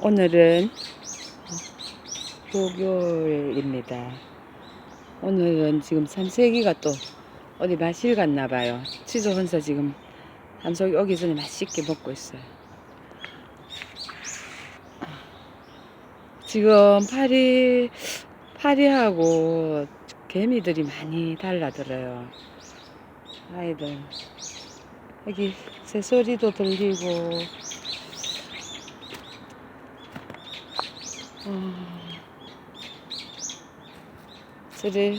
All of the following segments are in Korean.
오늘은 목요일입니다. 오늘은 지금 삼세기가 또 어디 마실 갔나 봐요. 치즈 혼자 지금 삼석이 오기 전에 맛있게 먹고 있어요. 지금 파리 파리하고 개미들이 많이 달라들어요. 아이들 여기 새소리도 들리고 저를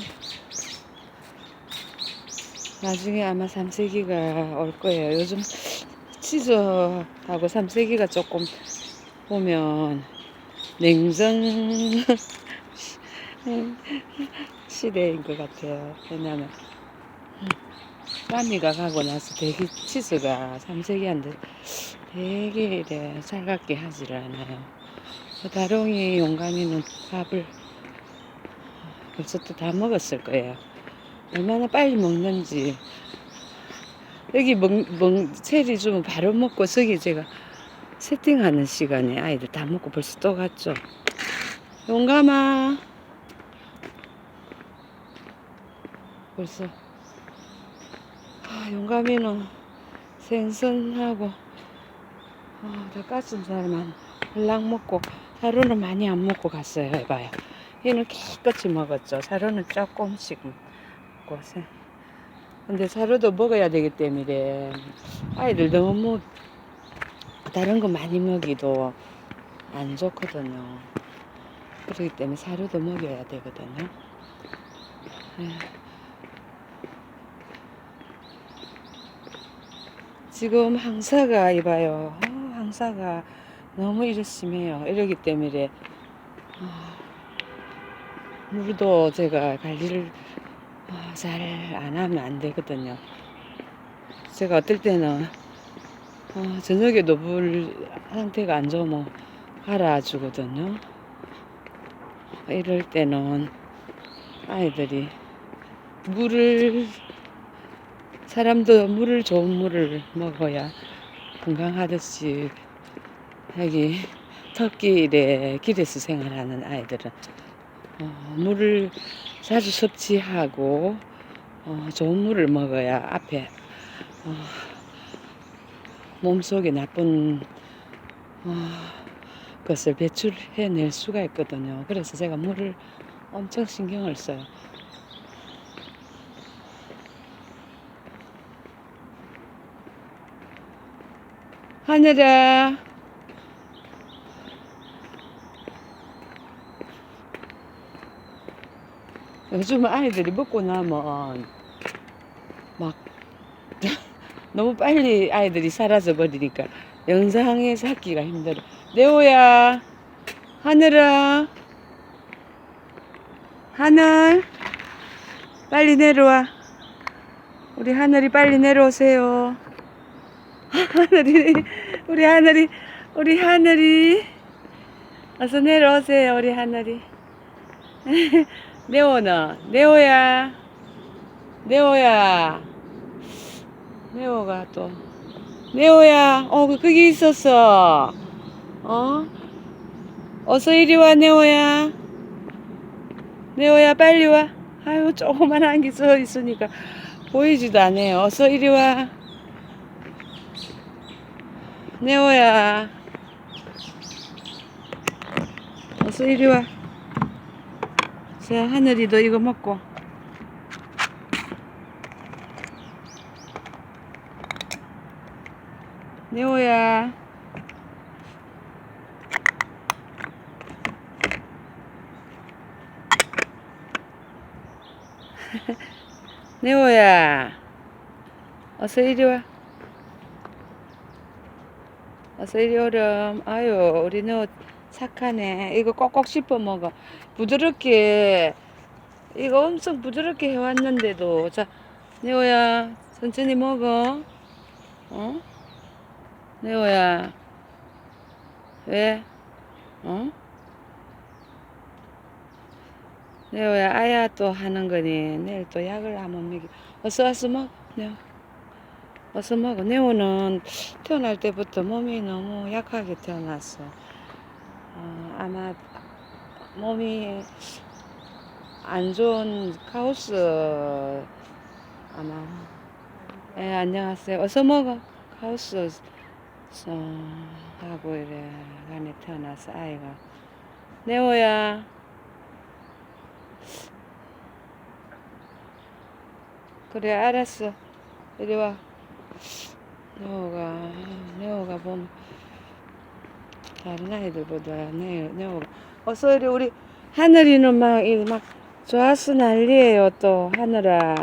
나중에 아마 삼세기가 올 거예요. 요즘 치즈하고 삼세기가 조금 보면 냉정 시대인 것 같아요. 왜냐면 까미가 가고 나서 되게 치즈가 삼세기한테 되게 이래 살갑게 하지를 않아요. 다롱이 용감이는 밥을 벌써 또 다 먹었을 거예요. 얼마나 빨리 먹는지. 여기 먹, 먹, 체리 주면 바로 먹고 저기 제가 세팅하는 시간에 아이들 다 먹고 벌써 또 갔죠. 용감아. 벌써. 아, 용감이는 생선하고 아, 닭가슴살만 헐랑 먹고 사료는 많이 안 먹고 갔어요. 해봐요. 얘는 깨끗이 먹었죠. 사료는 조금씩 먹고. 세- 근데 사료도 먹어야 되기 때문에 아이들 너무 다른 거 많이 먹이도 안 좋거든요. 그렇기 때문에 사료도 먹여야 되거든요. 예. 지금 항사가 이봐요. 아, 항사가 너무 이렇 심해요. 이러기 때문에 아, 물도 제가 관리를 아, 잘안 하면 안 되거든요. 제가 어떨 때는 어, 저녁에도 물 상태가 안 좋으면 갈아주거든요. 이럴 때는 아이들이 물을 사람도 물을 좋은 물을 먹어야 건강하듯이 여기 터키일에 길에서 생활하는 아이들은 어, 물을 자주 섭취하고 어, 좋은 물을 먹어야 앞에 어, 몸속에 나쁜 어, 것을 배출해낼 수가 있거든요. 그래서 제가 물을 엄청 신경을 써요. 하늘아. 요즘 아이들이 먹고 나면 막 너무 빨리 아이들이 사라져 버리니까 영상에 찾기가 힘들어. 네오야, 하늘아, 하늘, 빨리 내려와. 우리 하늘이 빨리 내려오세요. 하늘이, 우리 하늘이, 우리 하늘이, 어서 내려오세요, 우리 하늘이. 네오는, 네오야, 네오야. 네오가 또, 네오야, 어, 그 거기 있었어. 어? 어서 이리 와, 네오야. 네오야, 빨리 와. 아유, 조그만한 게써 있으니까 보이지도 않아요. 어서 이리 와. 네오야. 어서 이리 와. 자, 하늘이도 이거 먹고. 네오야. 네오야. 어서 이리 와. 어서 이리 오렴. 아유, 우리 네오 착하네. 이거 꼭꼭 씹어 먹어. 부드럽게, 이거 엄청 부드럽게 해왔는데도. 자, 네오야, 천천히 먹어. 어? 네오야. 왜? 어? 네오야, 아야 또 하는 거니. 내일 또 약을 한번 먹이. 어서 와서 먹어. 네오. 어서 먹어. 네오는 태어날 때부터 몸이 너무 약하게 태어났어. 어, 아마 몸이 안 좋은 카오스 아마. 예 안녕하세요. 어서 먹어. 카오스 어, 하고 이래. 간에 태어나서 아이가. 네오야. 그래 알았어. 이리 와. 네오가. 네오가 보면 다른 아이들보다 네오 네오가 어서 이리 우리 하늘이는 막, 이 막, 좋아서 난리예요, 또, 하늘아.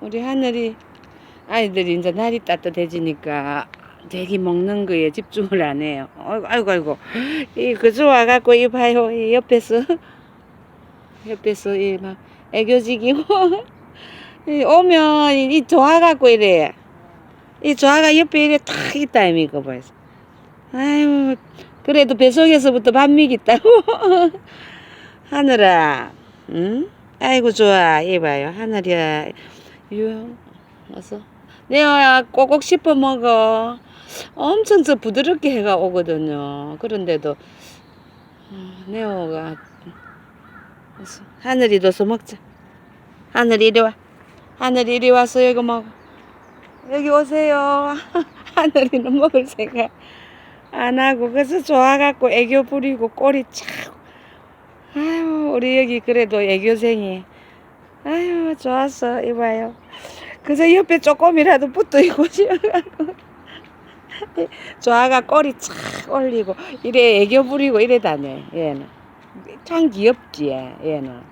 우리 하늘이, 아이들이 이제 날이 따뜻해지니까 되게 먹는 거에 집중을 안 해요. 아이고, 아이고, 아이고. 이, 그저 와갖고, 이 봐요, 이 옆에서, 옆에서, 이 막, 애교지기고, 이 오면, 이, 이 좋아갖고 이래. 이 조화가 옆에 이래 탁 있다, 이거 보여서. 아유, 그래도 뱃속에서부터 밥 먹겠다고. 하늘아, 응? 아이고, 좋아. 이봐요. 하늘이야. 유, 어서. 네오야, 꼭꼭 씹어 먹어. 엄청 저 부드럽게 해가 오거든요. 그런데도, 어, 네오가, 어서. 하늘이 넣어서 먹자. 하늘이 이리 와. 하늘이 이리 와서 여기 먹어. 여기 오세요. 하늘이는 먹을 생각. 안 하고 그래서 좋아갖고 애교 부리고 꼬리 착. 아유 우리 여기 그래도 애교생이. 아유 좋았어. 이봐요. 그래서 옆에 조금이라도 붙어 있고 싶어갖고. 좋아가 꼬리 착 올리고 이래 애교 부리고 이래 다녀 얘는. 참 귀엽지 얘는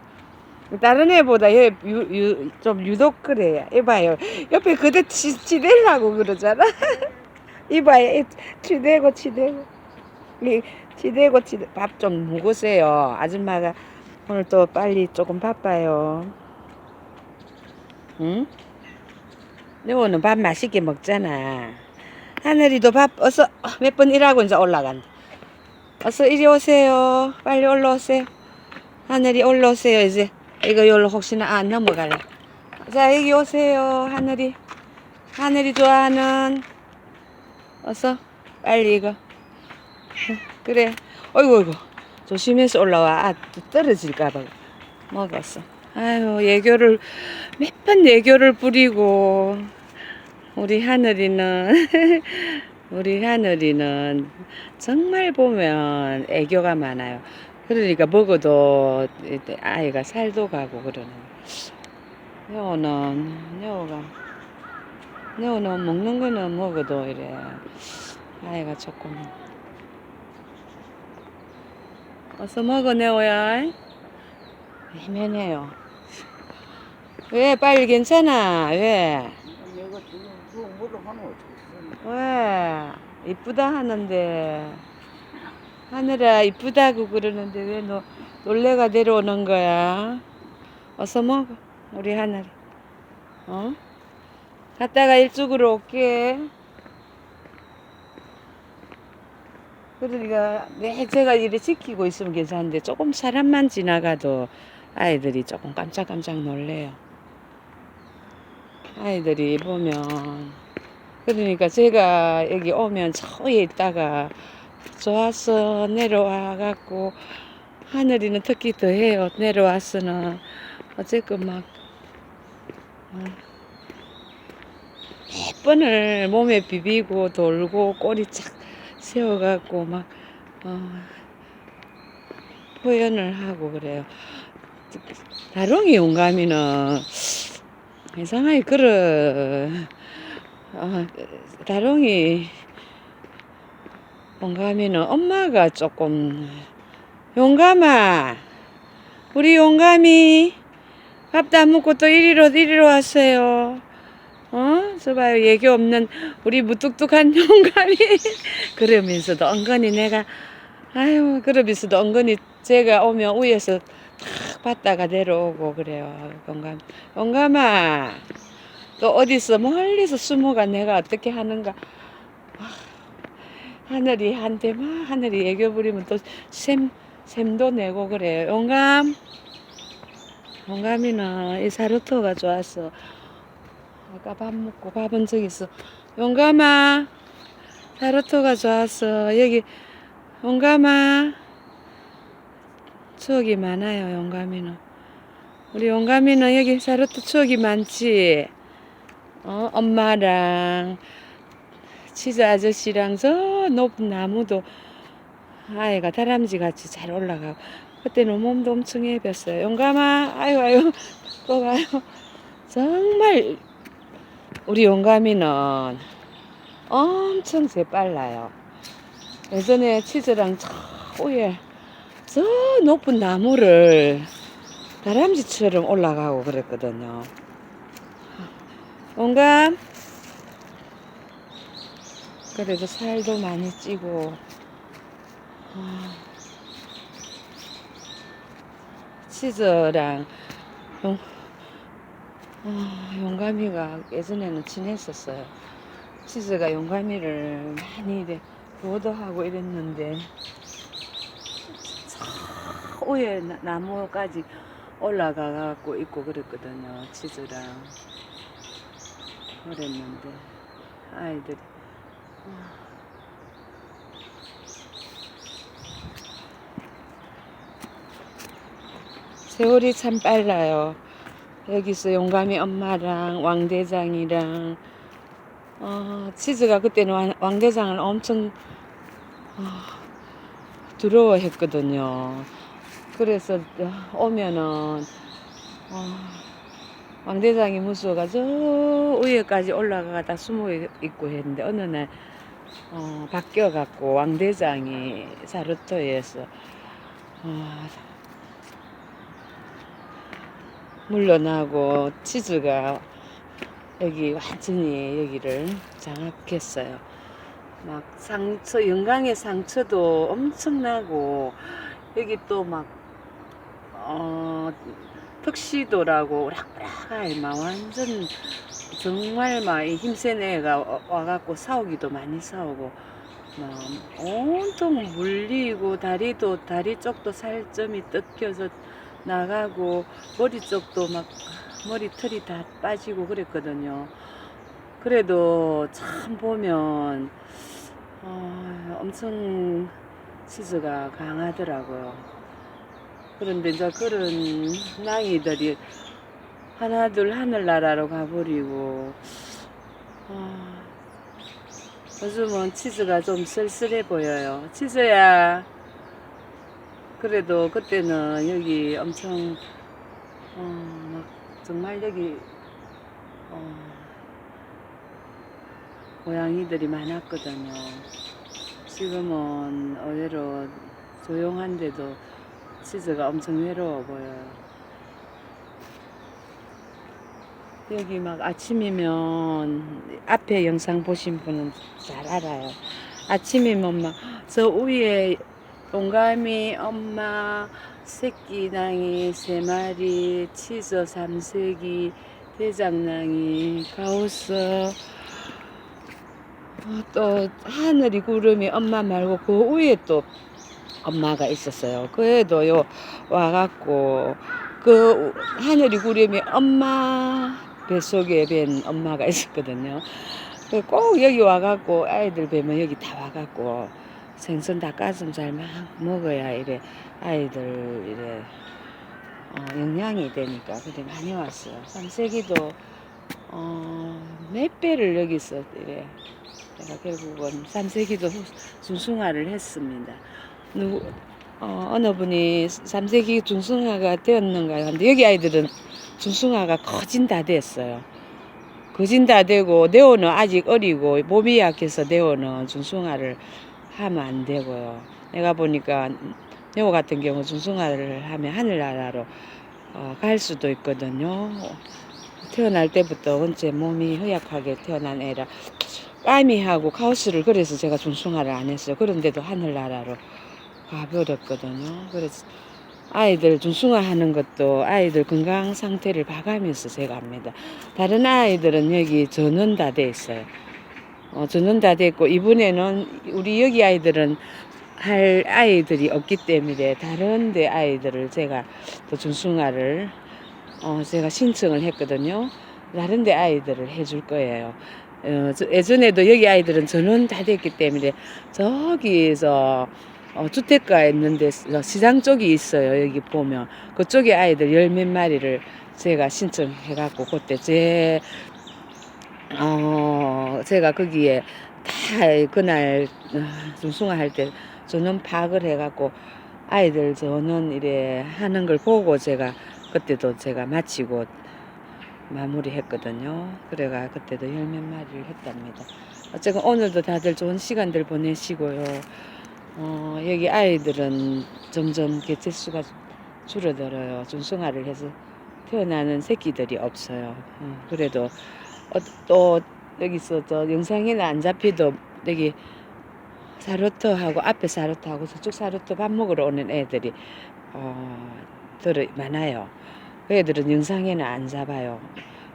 다른 애보다 얘 유, 유, 좀 유독 그래 이봐요 옆에 그대 치, 치대려고 그러잖아 이봐요. 이 치대고 치대고. 이 치대고 치대. 밥 좀 먹으세요. 아줌마가 오늘 또 빨리 조금 바빠요. 응? 너는 밥 맛있게 먹잖아. 하늘이도 밥 어서 몇 번 일하고 이제 올라간다. 어서 이리 오세요. 빨리 올라오세요. 하늘이 올라오세요 이제. 이거 여기로 혹시나 안 넘어갈래. 자 여기 오세요 하늘이. 하늘이 좋아하는. 어서 빨리 이거. 그래. 어이구 어이구. 조심해서 올라와. 아 또 떨어질까봐 먹었어. 아유 애교를 몇번 애교를 부리고 우리 하늘이는 우리 하늘이는 정말 보면 애교가 많아요 그러니까 먹어도 아이가 살도 가고 그러는. 여우는 여우가 여우는 먹는 거는 먹어도 이래 아이가 조금 어서 먹어 네오야. 애매해요. 왜 빨리 괜찮아? 왜? 거 왜? 이쁘다 하는데 하늘아 이쁘다고 그러는데 왜 너 놀래가 내려오는 거야? 어서 먹어 우리 하늘이 어? 갔다가 일찍으로 올게 그러니까 매 제가 이래 지키고 있으면 괜찮은데 조금 사람만 지나가도 아이들이 조금 깜짝깜짝 놀래요 아이들이 보면 그러니까 제가 여기 오면 저 위에 있다가 좋아서 내려와 갖고 하늘이는 특히 더해요. 내려와서는 어쨌건 막 어, 몇 번을 몸에 비비고 돌고 꼬리 착 세워갖고 막 어, 표현을 하고 그래요. 다롱이 용감이는 이상하게 그러 어, 다롱이 용감이는 엄마가 조금 용감아. 우리 용감이 밥도 안 먹고 또 이리로 이리로 왔어요. 어? 저 봐요. 얘기 없는 우리 무뚝뚝한 용감이. 그러면서도 은근히 내가 아유 그러면서도 은근히 제가 오면 위에서 탁 봤다가 내려오고 그래요. 용감 용감아. 또 어디서 멀리서 숨어가 내가 어떻게 하는가. 아, 하늘이 한테 막 하늘이 애교 부리면 또 샘, 샘도 내고 그래요 용감 용감이는 이 사루토가 좋았어 아까 밥 먹고 밥은 저기 있어 용감아 타로토가 좋았어. 여기 용감아. 추억이 많아요, 용감이는. 우리 용감이는 여기 타로토 추억이 많지. 어, 엄마랑 치즈 아저씨랑 저 높은 나무도 아이가 다람쥐 같이 잘 올라가고 그때는 몸도 엄청 예뻤어요. 용감아, 아유 아유 또 가요. 정말 우리 용감이는 엄청 재빨라요. 예전에 치즈랑 저 위에 저 높은 나무를 다람쥐처럼 올라가고 그랬거든요. 용감 그래도 살도 많이 찌고 아, 치즈랑 용, 아, 용감이가 예전에는 친했었어요. 치즈가 용감이를 많이 보도하고 이랬는데 저 위에 나- 나무까지 올라가 갖고 있고 그랬거든요. 치즈랑 그랬는데 아이들이 아. 세월이 참 빨라요. 여기서 용감이 엄마랑 왕대장이랑 어, 치즈가 그때는 왕, 왕대장을 엄청 어, 두려워했거든요. 그래서 어, 오면은 어, 왕대장이 무서워가 저 위에까지 올라가다 숨어 있고 했는데 어느 날 어, 바뀌어갖고 왕대장이 사르토에서 어, 물러나고 치즈가 여기 완전히 여기를 장악했어요. 막 상처, 영광의 상처도 엄청나고 여기 또막 어, 턱시도라고 오락오락하게 막 완전 정말 막이 힘센 애가 와- 와갖고 싸우기도 많이 싸우고 막 온통 물리고 다리도 다리 쪽도 살점이 뜯겨서 나가고 머리 쪽도 막 머리털이 다 빠지고 그랬거든요. 그래도 참 보면 어, 엄청 치즈가 강하더라고요. 그런데 이제 그런 낭이들이 하나둘 하늘나라로 가버리고 어, 요즘은 치즈가 좀 쓸쓸해 보여요. 치즈야. 그래도 그때는 여기 엄청 어, 막 정말 여기 어, 고양이들이 많았거든요. 지금은 의외로 조용한데도 치즈가 엄청 외로워 보여요. 여기 막 아침이면 앞에 영상 보신 분은 잘 알아요. 아침이면 막 저 위에 용감이 엄마 새끼낭이 세 마리 치즈 삼색이 대장낭이 가우스 어, 또 하늘이 구름이 엄마 말고 그 위에 또 엄마가 있었어요. 그래도 요 와갖고 그 하늘이 구름이 엄마 뱃속에 뵌 엄마가 있었거든요. 그꼭 여기 와갖고 아이들 뵈면 여기 다 와갖고 생선 닭가슴살 막 먹어야 이래 아이들 이래 어, 영양이 되니까 그래 많이 왔어요. 삼세기도 어, 몇 배를 여기서 이래 내가 결국은 삼세기도 후- 중승화를 했습니다. 누구 어, 어느 분이 삼세기 중승화가 되었는가 하는데 여기 아이들은 중승화가 거진 다 됐어요. 거진 다 되고 네오는 아직 어리고 몸이 약해서 네오는 중승화를 하면 안 되고요. 내가 보니까 네오 같은 경우 중승화를 하면 하늘나라로 어, 갈 수도 있거든요. 태어날 때부터 원체 몸이 허약하게 태어난 애라 까미하고 카오스를 그래서 제가 중승화를 안 했어요. 그런데도 하늘나라로 가버렸거든요. 그래서 아이들 중승화 하는 것도 아이들 건강 상태를 봐가면서 제가 합니다. 다른 아이들은 여기 전원 다 돼 있어요. 어, 전원 다 됐고 이번에는 우리 여기 아이들은 할 아이들이 없기 때문에 다른 데 아이들을 제가 또 중승화를 어, 제가 신청을 했거든요. 다른 데 아이들을 해줄 거예요. 어, 저- 예전에도 여기 아이들은 전원 다 됐기 때문에 저기서 어, 주택가 있는데 시- 시장 쪽이 있어요. 여기 보면 그쪽에 아이들 열 몇 마리를 제가 신청해갖고 그때 제 어, 제가 거기에 다 그날 어, 중숭아할 때 전원 파악을 해갖고 아이들 저는 이래 하는 걸 보고 제가 그때도 제가 마치고 마무리했거든요. 그래가 그때도 열 몇 마리를 했답니다. 어쨌든 오늘도 다들 좋은 시간들 보내시고요. 어, 여기 아이들은 점점 개체수가 줄어들어요. 중성화를 해서 태어나는 새끼들이 없어요. 어, 그래도 어, 또 여기서 저 영상에는 안 잡히도 여기 사루트하고 앞에 사루트하고 저쪽 사루트 밥 먹으러 오는 애들이 어, 들어 많아요. 그 애들은 영상에는 안 잡아요.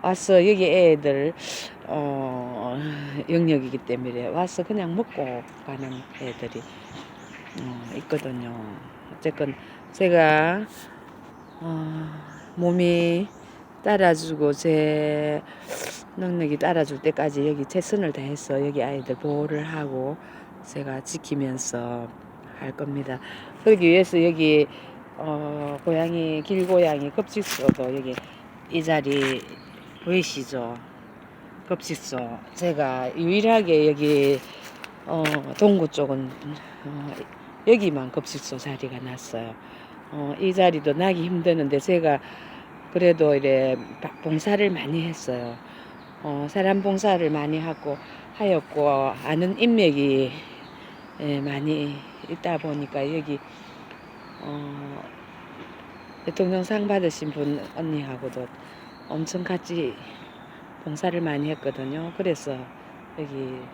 와서 여기 애들 어, 영역이기 때문에 와서 그냥 먹고 가는 애들이 어, 있거든요. 어쨌건 제가 어, 몸이 따라주고 제 능력이 따라줄 때까지 여기 최선을 다해서 여기 아이들 보호를 하고 제가 지키면서 할 겁니다. 그러기 위해서 여기 어, 고양이 길고양이 급식소도 여기 이 자리 보이시죠? 급식소 제가 유일하게 여기 어, 동구 쪽은 어, 여기만 급식소 자리가 났어요. 어, 이 자리도 나기 힘드는데 제가 그래도 이래 바- 봉사를 많이 했어요. 어, 사람 봉사를 많이 하고 하였고 아는 인맥이 예, 많이 있다 보니까 여기 어, 대통령 상 받으신 분 언니하고도 엄청 같이 봉사를 많이 했거든요. 그래서 여기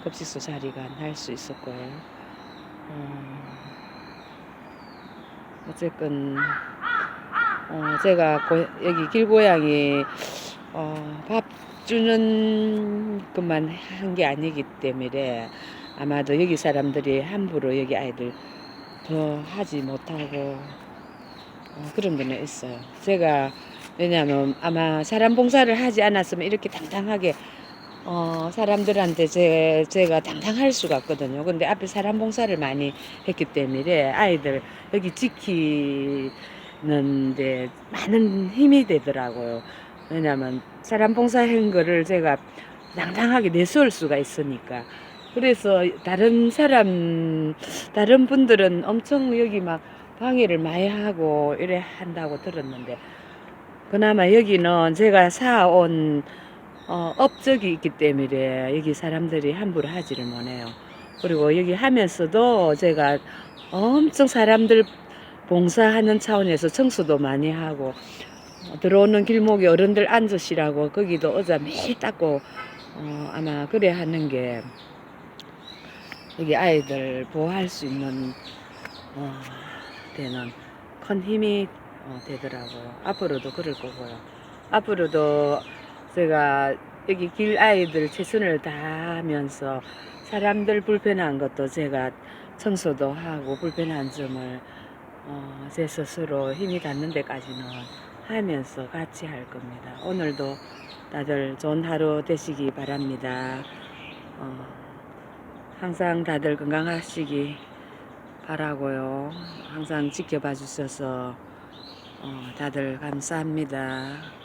급식소 자리가 날 수 있었고요. 어, 어쨌건 어, 제가 고, 여기 길고양이 어, 밥 주는 것만 한 게 아니기 때문에 아마도 여기 사람들이 함부로 여기 아이들 더 하지 못하고 어, 그런 거는 있어요. 제가 왜냐하면 아마 사람 봉사를 하지 않았으면 이렇게 당당하게 어, 사람들한테 제, 제가 당당할 수가 없거든요. 근데 앞에 사람 봉사를 많이 했기 때문에 아이들 여기 지키는데 많은 힘이 되더라고요. 왜냐하면 사람 봉사한 거를 제가 당당하게 내세울 수가 있으니까. 그래서 다른 사람, 다른 분들은 엄청 여기 막 방해를 많이 하고 이래 한다고 들었는데, 그나마 여기는 제가 사온 어, 업적이 있기 때문에 여기 사람들이 함부로 하지를 못해요. 그리고 여기 하면서도 제가 엄청 사람들 봉사하는 차원에서 청소도 많이 하고 어, 들어오는 길목에 어른들 앉으시라고 거기도 의자 매일 닦고 어, 아마 그래 하는 게 여기 아이들 보호할 수 있는 어, 되는 큰 힘이 어, 되더라고요. 앞으로도 그럴 거고요. 앞으로도 제가 여기 길 아이들 최선을 다하면서 사람들 불편한 것도 제가 청소도 하고 불편한 점을 어, 제 스스로 힘이 닿는 데까지는 하면서 같이 할 겁니다. 오늘도 다들 좋은 하루 되시기 바랍니다. 어, 항상 다들 건강하시기 바라고요. 항상 지켜봐 주셔서 어, 다들 감사합니다.